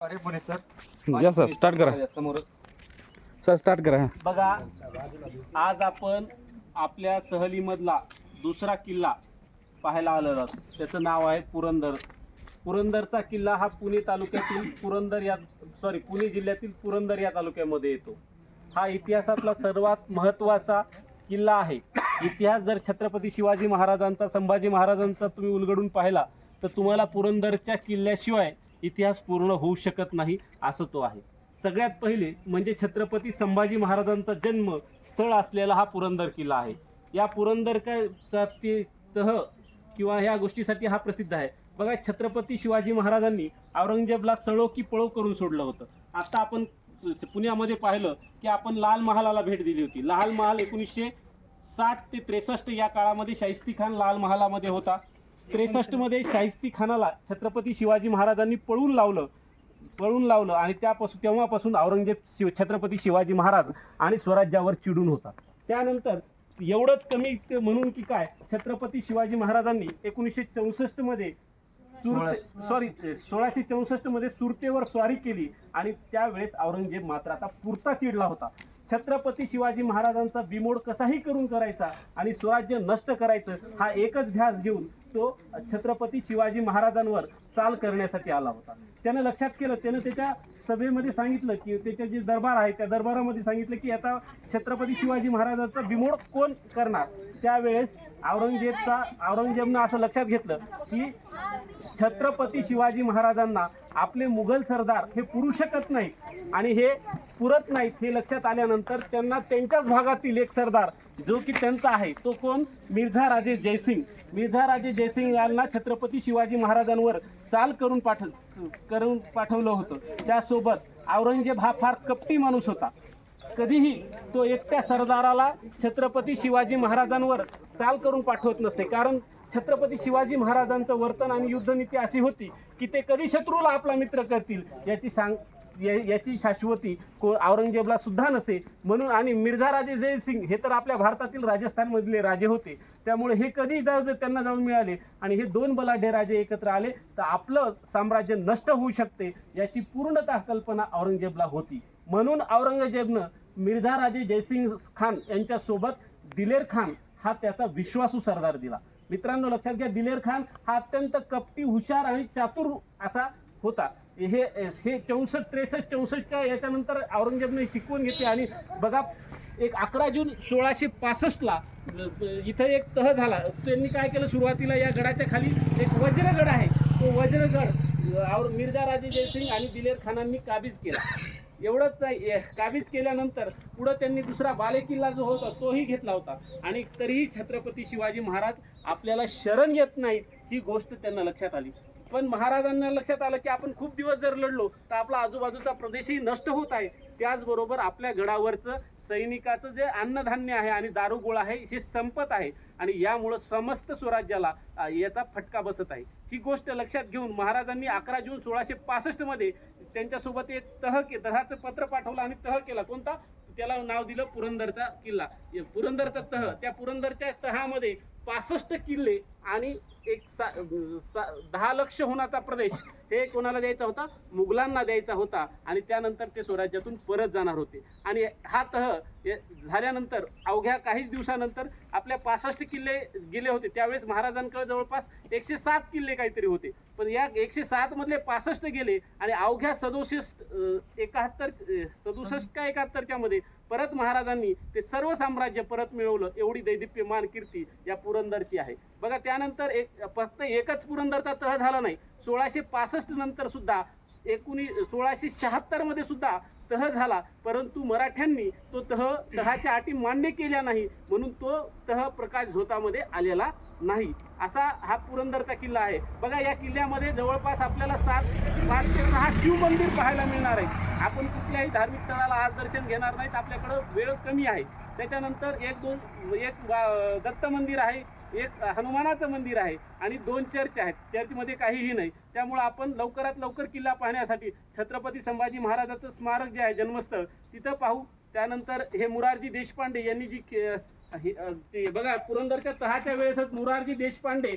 अरे पुणे सर. या sir start करा. समोर सर स्टार्ट करा. बघा आज आपण आपल्या सहलीमधला दुसरा किल्ला पाहायला आलेलो आहोत. त्याचं नाव आहे पुरंदर. पुरंदरचा किल्ला हा पुणे तालुक्यातील पुरंदर या सॉरी पुणे जिल्ह्यातील पुरंदर या तालुक्यामध्ये येतो. हा इतिहासातला सर्वात महत्त्वाचा किल्ला आहे. इतिहास जर छत्रपती शिवाजी महाराजांचा संभाजी महाराजांचा तुम्ही उलगडून पाहिला तर तुम्हाला पुरंदरच्या किल्ल्याशिवाय इतिहास पूर्ण होऊ शकत नाही असं तो आहे. सगळ्यात पहिले म्हणजे छत्रपती संभाजी महाराजांचा जन्म स्थळ असलेला हा पुरंदर किल्ला आहे. या पुरंदर तह किंवा ह्या गोष्टीसाठी हा प्रसिद्ध आहे. बघा छत्रपती शिवाजी महाराजांनी औरंगजेबला सळो की पळो करून सोडलं होतं. आता आपण पुण्यामध्ये पाहिलं की आपण लाल महालाला भेट दिली होती. लाल महाल एकोणीसशे साठ ते त्रेसष्ट या काळामध्ये शाहिस्ती खान लाल महालामध्ये होता. त्रेसष्टमध्ये शाहिस्ती खानाला छत्रपती शिवाजी महाराजांनी पळून लावलं. पळून लावलं आणि त्यापासून तेव्हापासून औरंगजेब शिव छत्रपती शिवाजी महाराज आणि स्वराज्यावर चिडून होता. त्यानंतर एवढंच कमी म्हणून की काय छत्रपती शिवाजी महाराजांनी एकोणीसशे चौसष्टमध्ये सॉरी सोळाशे चौसष्टमध्ये सुरतेवर स्वारी केली आणि त्यावेळेस औरंगजेब मात्र आता पुरता चिडला होता. छत्रपती शिवाजी महाराजांचा बिमोड कसाही करून करायचा आणि स्वराज्य नष्ट करायचं हा एकच ध्यास घेऊन तो छत्रपती शिवाजी महाराजांवर चाल करण्यासाठी आला होता. त्यानं लक्षात केलं त्यानं त्याच्या सभेमध्ये सांगितलं की त्याचे जे दरबार आहे त्या दरबारामध्ये सांगितलं की आता छत्रपती शिवाजी महाराजांचा बिमोड कोण करणार? त्यावेळेस औरंगजेबचा औरंगजेबनं असं लक्षात घेतलं की छत्रपती शिवाजी महाराजांना आपले मुघल सरदार हे पुरू शकत नाहीत आणि हे पुरत नाहीत हे लक्षात आल्यानंतर त्यांना त्यांच्याच भागातील एक सरदार जो की त्यांचा आहे तो कोण? मिर्झा राजे जयसिंग. मिर्झा राजे जयसिंग यांना छत्रपती शिवाजी महाराजांवर चाल करून पाठ करून पाठवलं होतं. त्यासोबत औरंगजेब हा फार कपटी माणूस होता. कधीही तो एकट्या सरदाराला छत्रपती शिवाजी महाराजांवर चाल करून पाठवत नसे. कारण छत्रपती शिवाजी महाराजांचं वर्तन आणि युद्धनीती अशी होती की ते कधी शत्रूला आपला मित्र करतील याची सांग या- याची शाश्वती को औरंगजेबला सुद्धा नसे. म्हणून आणि मिर्झा राजे जयसिंग हे तर आपल्या भारतातील राजस्थानमधले राजे होते. त्यामुळे हे कधी जाऊ त्यांना जाऊन मिळाले. आणि हे दोन बलाढ्य राजे एकत्र आले तर आपलं साम्राज्य नष्ट होऊ शकते याची पूर्णतः कल्पना औरंगजेबला होती. म्हणून औरंगजेबनं मिर्झा राजे जयसिंग खान यांच्यासोबत दिलेर खान हा त्याचा विश्वासू सरदार दिला. मित्रांनो लक्षात घ्या दिलेर खान हा अत्यंत कपटी हुशार आणि चातुर असा होता. हे हे चौसष्ट त्रेसष्ट चौसष्टच्या याच्यानंतर औरंगजेबने शिकवून घेतली आणि बघा एक अकरा जून सोळाशे पासष्टला इथं एक तह झाला. त्यांनी काय केलं? सुरुवातीला या गडाच्या खाली एक वज्रगड आहे. तो वज्रगड और मिर्झा राजे जयसिंग आणि दिलेर खानांनी काबीज केला. एवढंच नाही काबीज केल्यानंतर पुढं त्यांनी दुसरा बालेकिल्ला जो होता तोही घेतला होता. आणि तरीही छत्रपती शिवाजी महाराज आपल्याला शरण येत नाहीत ही गोष्ट त्यांना लक्षात आली. पण महाराजांना लक्षात आलं की आपण खूप दिवस जर लढलो तर आपला आजूबाजूचा प्रदेशही नष्ट होत आहे. त्याचबरोबर आपल्या गडावरचं सैनिकाचं जे अन्नधान्य आहे आणि दारुगोळा आहे हे संपत आहे. आणि यामुळं समस्त स्वराज्याला याचा फटका बसत आहे. ही गोष्ट लक्षात घेऊन महाराजांनी अकरा जून सोळाशे पासष्टमध्ये त्यांच्यासोबत एक तह के तहाचं पत्र पाठवलं आणि तह केला. कोणता? त्याला नाव दिलं पुरंदरचा किल्ला. पुरंदरचा तह. त्या पुरंदरच्या तहामध्ये पासष्ट किल्ले आणि एक सा, सा दहा लक्ष होण्याचा प्रदेश हे कोणाला द्यायचा होता? मुघलांना द्यायचा होता. आणि त्यानंतर ते स्वराज्यातून परत जाणार होते. आणि हा तह झाल्यानंतर अवघ्या काहीच दिवसानंतर आपल्या पासष्ट किल्ले गेले होते. त्यावेळेस महाराजांकडे जवळपास एकशे सात किल्ले काहीतरी होते. पण या एकशे सात मधले पासष्ट गेले आणि अवघ्या सदुसष्ट एकाहत्तर सदुसष्ट का एकाहत्तरच्यामध्ये परत महाराजांनी ते सर्व साम्राज्य परत मिळवलं. एवढी दैदिप्यमान कीर्ती या पुरंदरची आहे. बघा त्यानंतर एक फक्त एकच पुरंदरचा तह झाला नाही सोळाशे पासष्ट नंतर सुद्धा एकोणी सोळाशे शहात्तरमध्ये सुद्धा तह झाला परंतु मराठ्यांनी तो तह तहाच्या अटी मान्य केल्या नाही म्हणून तो तह प्रकाश झोतामध्ये आलेला नाही. असा हा पुरंदरचा किल्ला आहे. बघा या किल्ल्यामध्ये जवळपास आपल्याला सात पाच ते सहा शिवमंदिर पाहायला मिळणार आहे आपण कुठल्याही धार्मिक स्थळाला आज दर्शन घेणार नाहीत आपल्याकडं वेळ कमी आहे. त्याच्यानंतर एक दोन एक दत्त मंदिर आहे एक हनुमानाचं मंदिर आहे आणि दोन चर्च आहेत. चर्चमध्ये काहीही नाही. त्यामुळं आपण लवकरात लवकर किल्ला पाहण्यासाठी छत्रपती संभाजी महाराजाचं स्मारक जे आहे जन्मस्थळ तिथं पाहू. त्यानंतर हे मुरारजी देशपांडे यांनी जी के- हे, ते बघा पुरंदरच्या तहाच्या वेळेसच मुरारजी देशपांडे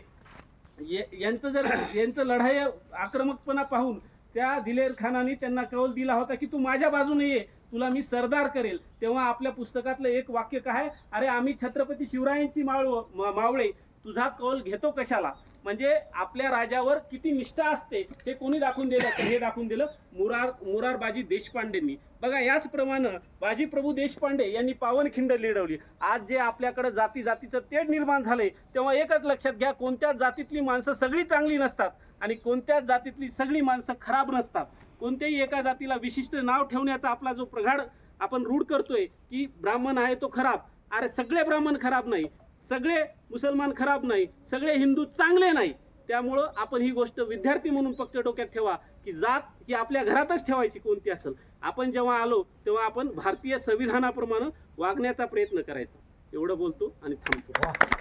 यांचं जर यांचं लढाई आक्रमकपणा पाहून त्या दिलेर खानाने त्यांना कौल दिला होता की तू माझ्या बाजूने ये तुला मी सरदार करेल. तेव्हा आपल्या पुस्तकातलं एक वाक्य काय अरे आम्ही छत्रपती शिवरायांची मावळ मावळे तुझा कौल घेतो कशाला? म्हणजे आपल्या राजावर किती निष्ठा असते हे कोणी दाखवून दिलं? तर हे दाखवून दिलं मुरार मुरारबाजी देशपांडेंनी बघा याचप्रमाणे बाजीप्रभू देशपांडे यांनी पावनखिंड लिडवली आज जे आपल्याकडे जाती जातीचं तेढ निर्माण झालंय तेव्हा एकच लक्षात घ्या कोणत्याच जातीतली माणसं सगळी चांगली नसतात. आणि कोणत्याच जातीतली सगळी माणसं खराब नसतात. कोणत्याही एका जातीला विशिष्ट नाव ठेवण्याचा आपला जो प्रघाड आपण रूढ करतोय की ब्राह्मण आहे तो खराब. अरे सगळे ब्राह्मण खराब नाही. सगळे मुसलमान खराब नाही. सगळे हिंदू चांगले नाही. त्यामुळं आपण ही गोष्ट विद्यार्थी म्हणून फक्त डोक्यात ठेवा की जात ही आपल्या घरातच ठेवायची कोणती असेल. आपण जेव्हा आलो तेव्हा आपण भारतीय संविधानाप्रमाणे वागण्याचा प्रयत्न करायचा. एवढं बोलतो आणि थांबतो.